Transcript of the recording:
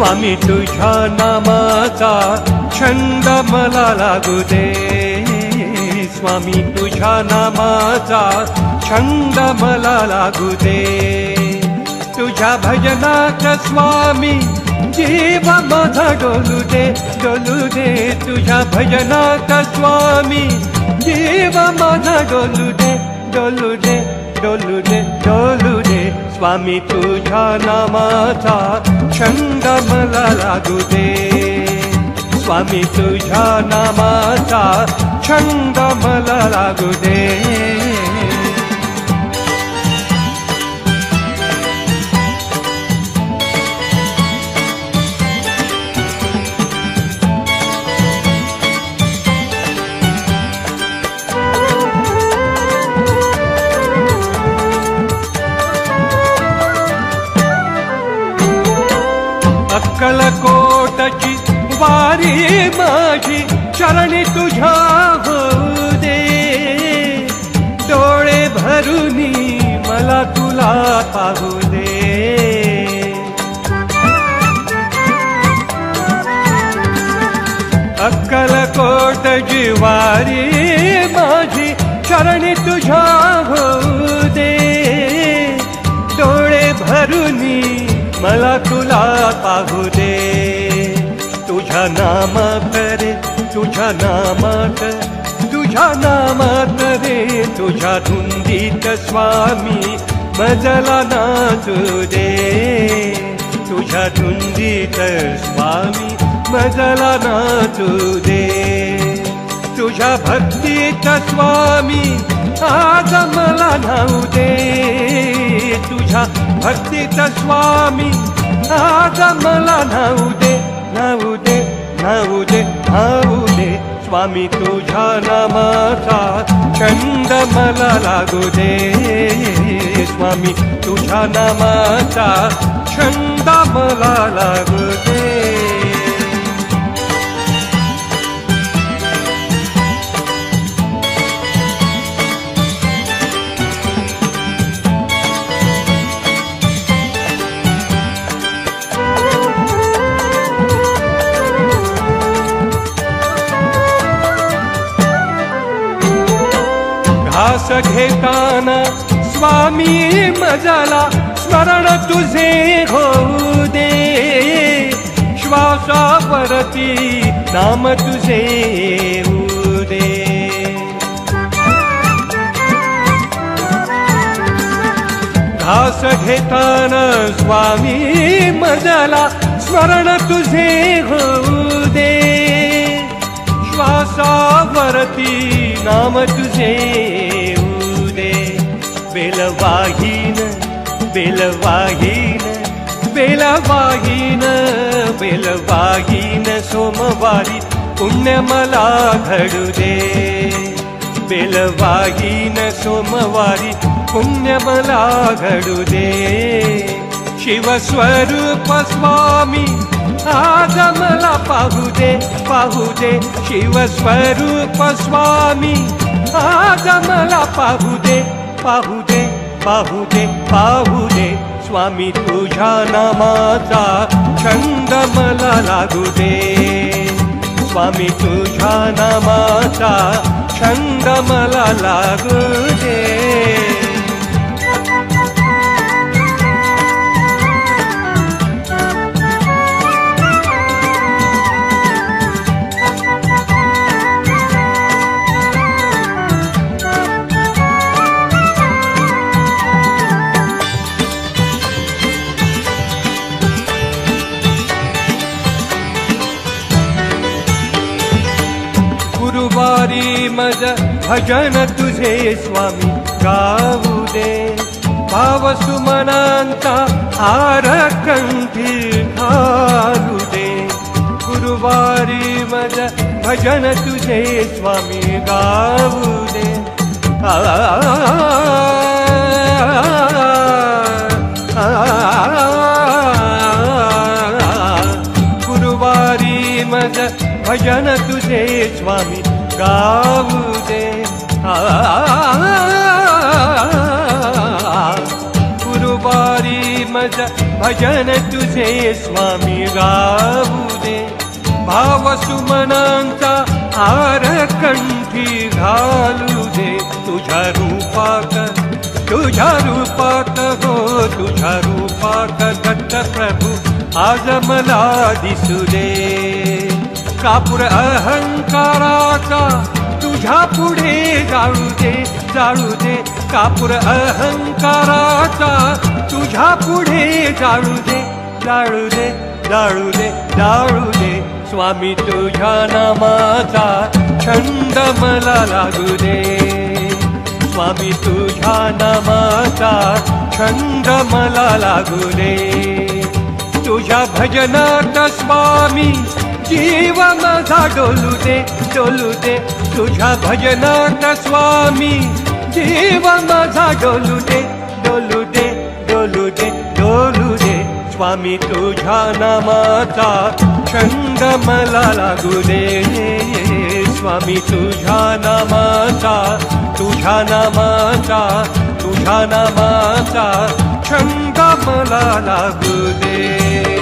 स्वामी तुझ्या नामाचा छंद मला लागू दे. स्वामी तुझ्या नामाचा छंद मला लागू दे. तुझ्या भजनात स्वामी जीव माझा डोलू दे डोलू दे. तुझ्या भजनात स्वामी जीव माझा डोलू दे डोलू दे. डोलू दे डोलू दे स्वामी तुझ्या नामाचा छंद मला लागू दे. स्वामी तुझ्या नामाचा छंद मला लागू दे. अक्कलकोटची वारी माझी चरणी तुझ्या होऊ दे डोळे भरूनी मला तुला पाहू दे अक्कलकोट जिवारी माझी चरणी तुझ्या होऊ दे डोळे भरुनी मला तुला पाहू तुझ्या नामात रे तुझ्या नामात तुझ्या नामात रे तुझ्या धुंदीत स्वामी मजला नाच दे. तुझ्या धुंदीत स्वामी मजला नाच दे. तुझ्या भक्तीत स्वामी आज मला नाऊ दे. तुझ्या भक्तीत स्वामी आज मला नाऊ दे. नाऊ दे नाऊ दे दे स्वामी तुझ्या नामाचा छंद मला लागू दे. स्वामी तुझ्या नामाचा छंद मला लागू दे. घास घेताना स्वामी मजाला स्मरण तुझे होऊ दे. श्वासावरती नाम तुझे होऊ दे. घास घेताना स्वामी मजाला स्मरण तुझे होऊ दे. श्वासावरती नाम तुझे उदे. बेलवाहीन बेलवाहीन बेलवाहीन बेलवाहीन सोमवारी पुण्य मला घडू दे. बेलवाहीन सोमवारी पुण्य मला घडू दे. शिवस्वरूप स्वामी आज मला पाहू दे पाहू दे शिवस्वरूप स्वामी. आज मला पाहू दे पाहू दे पाहू दे पाहू दे स्वामी तुझ्या नामाचा छंद मला लागू दे. स्वामी तुझ्या नामाचा छंद मला लागू दे. गुरुवारी मज भजन तुझे स्वामी गाऊ दे भाव सुमनांता हार कंठी घालू दे गुरुवारी मज भजन तुझे स्वामी गाऊ दे आ, आ, आ, गुरुवारी मज भजन तुझे स्वामी गाऊ दे आ, गुरुवारी मज भजन तुझे स्वामी गाऊ दे भाव सुमनांचा हार कंठी घालू दे तुझ्या रूपात तुझ्या रूपात हो तुझ्या रूपात दत्त प्रभू आज मला दिसू दे कापूर अहंकाराचा तुझ्या पुढे जाळू दे जाळू दे. कापूर अहंकाराचा तुझ्या पुढे जाळू दे जाळू दे जाळू दे जाळू दे. स्वामी तुझ्या नामाचा छंद मला लागू दे. स्वामी तुझ्या नामाचा छंद मला लागू दे. तुझ्या भजनात स्वामी जीव माझा डोलू दे डोलू दे तुझ्या भजनात स्वामी. जीव माझा डोलू दे डोलू दे डोलू दे डोलू दे स्वामी तुझ्या नामाचा छंद मला लागू दे. स्वामी तुझ्या नामाचा तुझ्या नामाचा तुझ्या नामाचा छंद मला लागू दे.